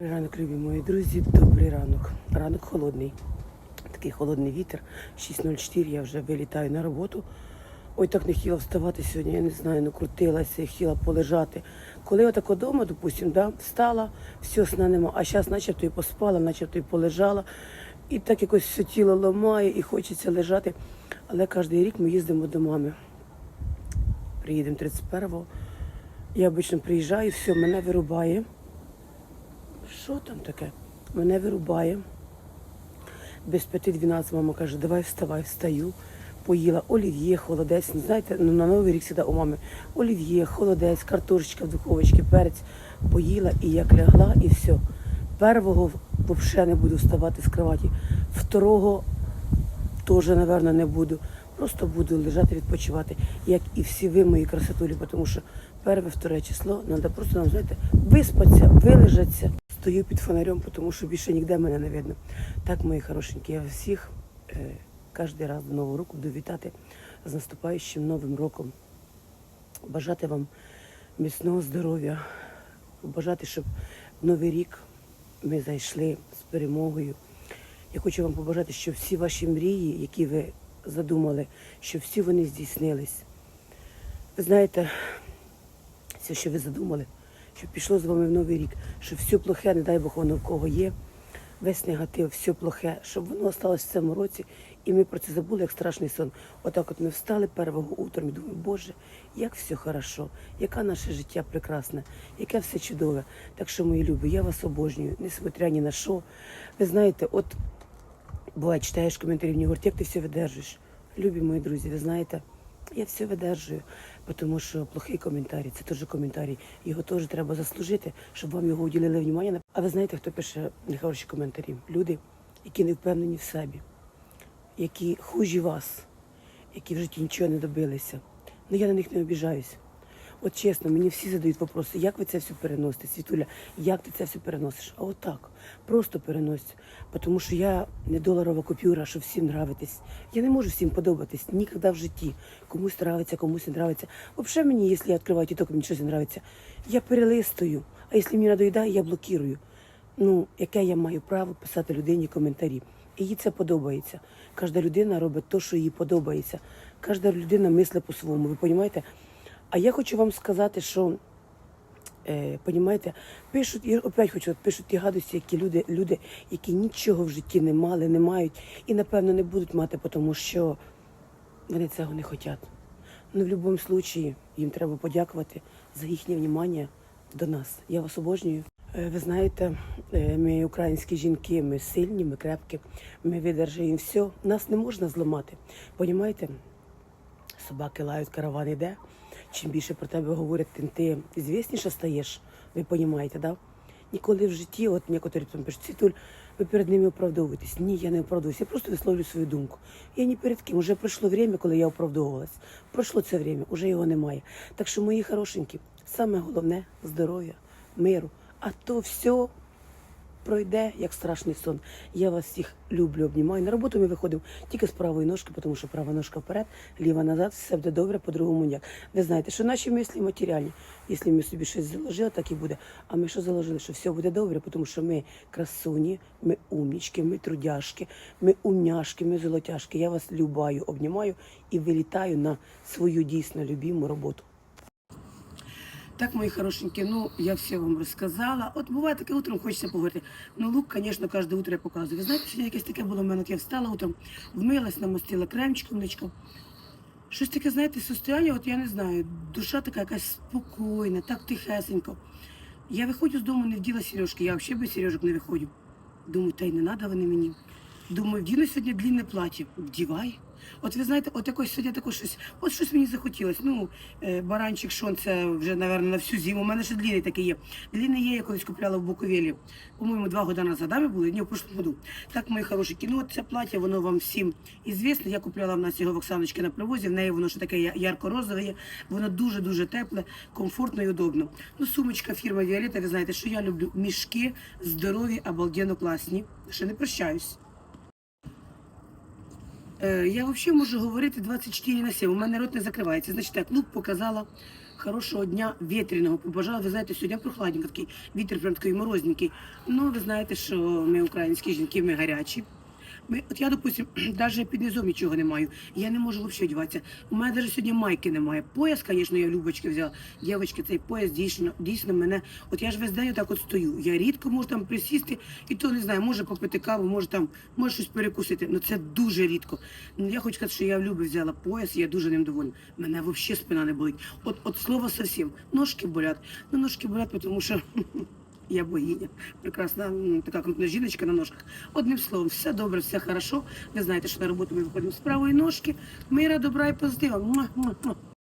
Ранок, любі мої друзі, добрий ранок. Ранок холодний. Такий холодний вітер. 6.04, я вже вилітаю на роботу. Ой, так не хотіла вставати сьогодні, я не знаю, ну крутилася, хотіла полежати. Коли отак вдома, допустим, да, встала, все, сна нема, а зараз начебто і поспала, начебто і полежала. І так якось все тіло ламає і хочеться лежати. Але кожен рік ми їздимо до мами. Приїдемо 31-го. Я обично приїжджаю, все, мене вирубає. Що там таке? Мене вирубає. Без п'яти 12 мама каже, давай вставай, встаю. Поїла олів'є, холодець. Ну, Знаєте, ну на Новий рік завжди у мами олів'є, холодець, картошечка в духовочці, перець. Поїла і як лягла, і все. Первого взагалі не буду вставати з кроваті. Второго теж, напевно, не буду. Просто буду лежати, відпочивати, як і всі ви, мої красотулі, тому що перше, вторе число, треба просто нам, знаєте, виспатися, вилежатися. Стою під фонарем, тому що більше ніде мене не видно. Так, мої хорошенькі, я всіх е, кожен раз до Нового року буду вітати з наступаючим Новим роком. Бажати вам міцного здоров'я, бажати, щоб Новий рік ми зайшли з перемогою. Я хочу вам побажати, щоб всі ваші мрії, які ви задумали, щоб всі вони здійснились. Ви знаєте, все, що ви задумали, щоб пішло з вами в новий рік, щоб все плохе, не дай Бог, воно в кого є, весь негатив, все плохе, щоб воно осталось в цьому році, і ми про це забули, як страшний сон. Отак от ми встали первого утром і думаємо, Боже, як все хорошо, яке наше життя прекрасне, яке все чудове. Так що, мої любі, я вас обожнюю, несмотря ні на що. Ви знаєте, от буває, читаєш коментарі, мені говорять, як ти все видержуєш. Любі мої друзі, ви знаєте, я все видержую, тому що плохий коментарі, це теж коментарі. Його теж треба заслужити, щоб вам його уділили внимання. А ви знаєте, хто пише нехороші коментарі? Люди, які не впевнені в собі, які хужі вас, які в житті нічого не добилися. Ну я на них не обіжаюся. От чесно, мені всі задають питання, як ви це все переносите, Світуля, як ти це все переносиш? А от так, просто переносю. Тому що я не доларова купюра, що всім нравитись. Я не можу всім подобатись ніколи в житті. Комусь нравиться, комусь не нравиться. Взагалі мені, якщо я відкриваю тіток, мені щось не нравиться, я перелистую. А якщо мені надоїдає, я блокірую. Ну, яке я маю право писати людині коментарі? І їй це подобається. Кожна людина робить те, що їй подобається. Кожна людина мислить по-своєму. Ви розумієте? А я хочу вам сказати, що е, понімаєте, пишуть, і опять хочу, пишуть ті гадості, які люди, люди, які нічого в житті не мали, не мають і напевно не будуть мати, тому що вони цього не хочуть. Ну, в будь-якому випадку їм треба подякувати за їхнє внимання до нас. Я вас обожнюю. Е, Ви знаєте, е, ми українські жінки, ми сильні, ми крепкі, ми видержуємо все. Нас не можна зламати. Понімаєте? Собаки лають, караван іде. Чим більше про тебе говорять, тим ти звісніше стаєш. Ви розумієте, да? Ніколи в житті, от некоторі там пишуть, Світуль, ви перед ними оправдовуєтесь. Ні, я не оправдовуюся, я просто висловлюю свою думку. Я ні перед ким. Уже пройшло время, коли я оправдовувалась. Пройшло це время, уже його немає. Так що, мої хорошенькі, саме головне здоров'я, миру. А то все пройде як страшний сон. Я вас всіх люблю, обнімаю. На роботу ми виходимо тільки з правої ножки, тому що права ножка вперед, ліва назад, все буде добре, по-другому ніяк. Ви знаєте, що наші мислі матеріальні. Якщо ми собі щось заложили, так і буде. А ми що заложили? Що все буде добре, тому що ми красуні, ми умнічки, ми трудяшки, ми умняшки, ми золотяшки. Я вас любаю, обнімаю і вилітаю на свою дійсно любиму роботу. Так, мої хорошенькі, ну я все вам розказала. От буває таке утром, хочеться поговорити. Ну, лук, звісно, кожне утро я показую. Ви знаєте, сьогодні якесь таке було в мене, я встала утром, вмилась, намастила кремчиком, ничком. Щось таке, знаєте, состояння, от я не знаю, душа така якась спокійна, так тихесенько. Я виходжу з дому, не вділа сережки, я взагалі без сережок не виходжу. Думаю, та й не треба вони мені. Думаю, вдіну сьогодні длінне плаття. Вдівай. От ви знаєте, от якось сьогодні таке щось, от щось мені захотілося. Ну, е, баранчик шон, це вже, напевно, на всю зиму. У мене ще длінний такий є. Длінний є, я колись купляла в Буковелі. По-моєму, два роки назад ми були, ні, в прошлому году. Так, мої хороші, ну це плаття, воно вам всім ізвісно. Я купляла в нас його в Оксаночки на привозі, в неї воно ще таке ярко-розове є. Воно дуже-дуже тепле, комфортно і удобно. Ну, сумочка фірма Віолета, ви знаєте, що я люблю мішки, здорові, обалденно класні. Ще не прощаюсь. Е, я взагалі можу говорити 24 на 7. У мене рот не закривається. Значить, так, клуб показала хорошого дня вітряного. Побажала, ви знаєте, сьогодні прохладненько такий вітер прям такий морозненький. Ну, ви знаєте, що ми українські жінки, ми гарячі. Ми, от я, допустим, навіть під низом нічого не маю. Я не можу взагалі одягатися. У мене навіть сьогодні майки немає. Пояс, звісно, я любочки взяла. Дівчатки, цей пояс дійсно, дійсно мене. От я ж весь день так от стою. Я рідко можу там присісти, і то не знаю, може попити каву, може там, може щось перекусити. Ну це дуже рідко. Ну я хочу сказати, що я в Любі взяла пояс, і я дуже ним довольна. Мене взагалі спина не болить. От, от слово совсем. Ножки болять. Ну ножки болять, тому що. Я богиня. Прекрасна така крупна жіночка на ножках. Одним словом, все добре, все хорошо. Ви знаєте, що на роботу ми виходимо з правої ножки. Мира, добра і позитива.